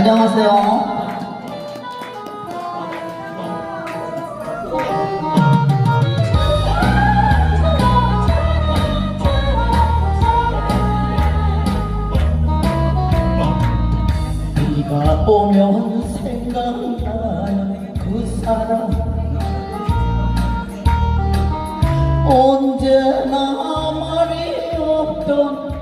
안녕하세요. 비가 오면 생각나는 그 사람 언제나 말이 없던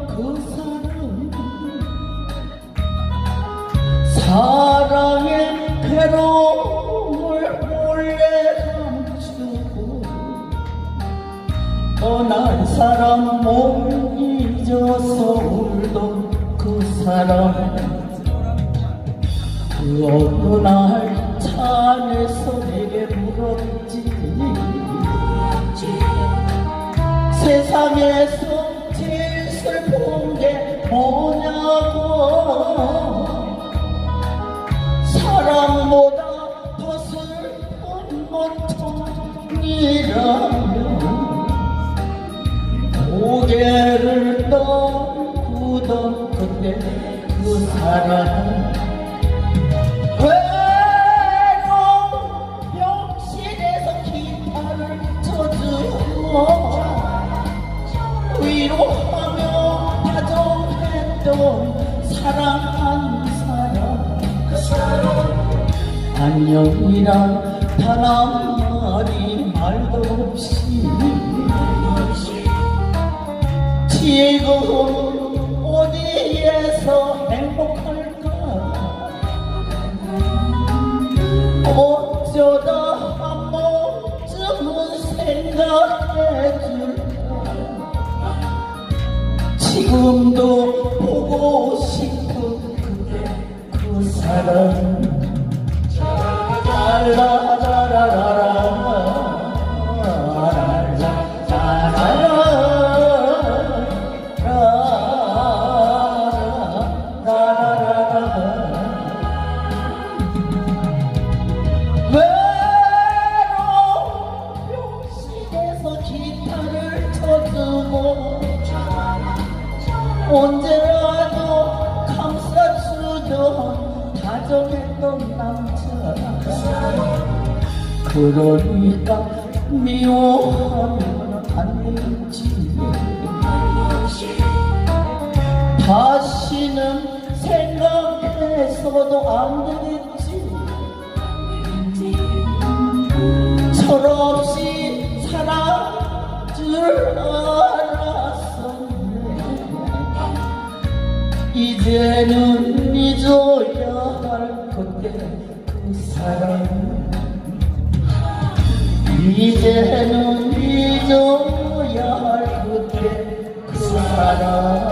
떠난 사람 못 잊어서 울던 그 사람. 그 어느 날 차 안에서 내게 물었지. 세상에서 제일 슬픈 게 뭐냐고. 사랑보다 더 슬픈 고통이라면 고개를 떨구던 그때 그 사람 외로운 병실에서 기타를 쳐주고 위로하며 다정했던 사랑한 사람. 안녕이란 단 한마디 말도 없이 지금 어디에서 행복할까? 어쩌다 한 번쯤은 생각해줄까? 지금도 보고 싶은 그대 그 사람 외로운 언제라도 감싸주던 다정했던 남자. 그러니까 미워하면 안 되지. 다시는 생각해서도 안 되겠지. 철없이 살아 줄알 이제는 잊어야 할 그때 그 사람. 이제는 잊어야 할 그때 그 사람